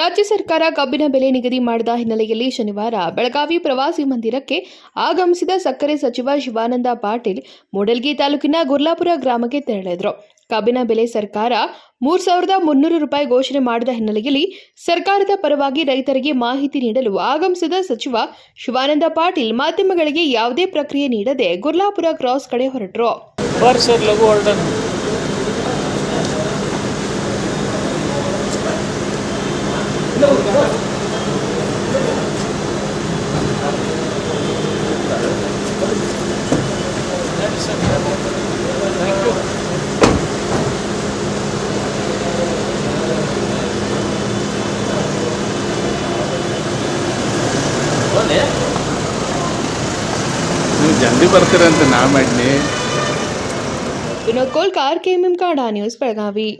ರಾಜ್ಯ ಸರ್ಕಾರ ಕಬ್ಬಿನ ಬೆಲೆ ನಿಗದಿ ಮಾಡಿದ ಹಿನ್ನೆಲೆಯಲ್ಲಿ ಶನಿವಾರ ಬೆಳಗಾವಿ ಪ್ರವಾಸಿ ಮಂದಿರಕ್ಕೆ ಆಗಮಿಸಿದ ಸಕ್ಕರೆ ಸಚಿವ ಶಿವಾನಂದ ಪಾಟೀಲ್ ಮೂಡಲ್ಗಿ ತಾಲೂಕಿನ ಗುರ್ಲಾಪುರ ಗ್ರಾಮಕ್ಕೆ ತೆರಳಿದರು ಕಬ್ಬಿನ ಬೆಲೆ ಸರ್ಕಾರ ಮೂರು ಸಾವಿರದ ಮುನ್ನೂರು ರೂಪಾಯಿ ಘೋಷಣೆ ಮಾಡಿದ ಹಿನ್ನೆಲೆಯಲ್ಲಿ ಸರ್ಕಾರದ ಪರವಾಗಿ ರೈತರಿಗೆ ಮಾಹಿತಿ ನೀಡಲು ಆಗಮಿಸಿದ ಸಚಿವ ಶಿವಾನಂದ ಪಾಟೀಲ್ ಮಾಧ್ಯಮಗಳಿಗೆ ಯಾವುದೇ ಪ್ರಕ್ರಿಯೆ ನೀಡದೆ ಗುರ್ಲಾಪುರ ಕ್ರಾಸ್ ಕಡೆ ಹೊರಟರು धन्यवाद बोले ये जल्दी भरतिर ಅಂತ ನಾ ಮಡ್ನಿ ಿನೋ ಕೋಲ್ಕಾರ್ ಕೆಎಂಎಂ ಕಾಡಾ ನ್ಯೂಸ್ ಬೆಳಗವಿ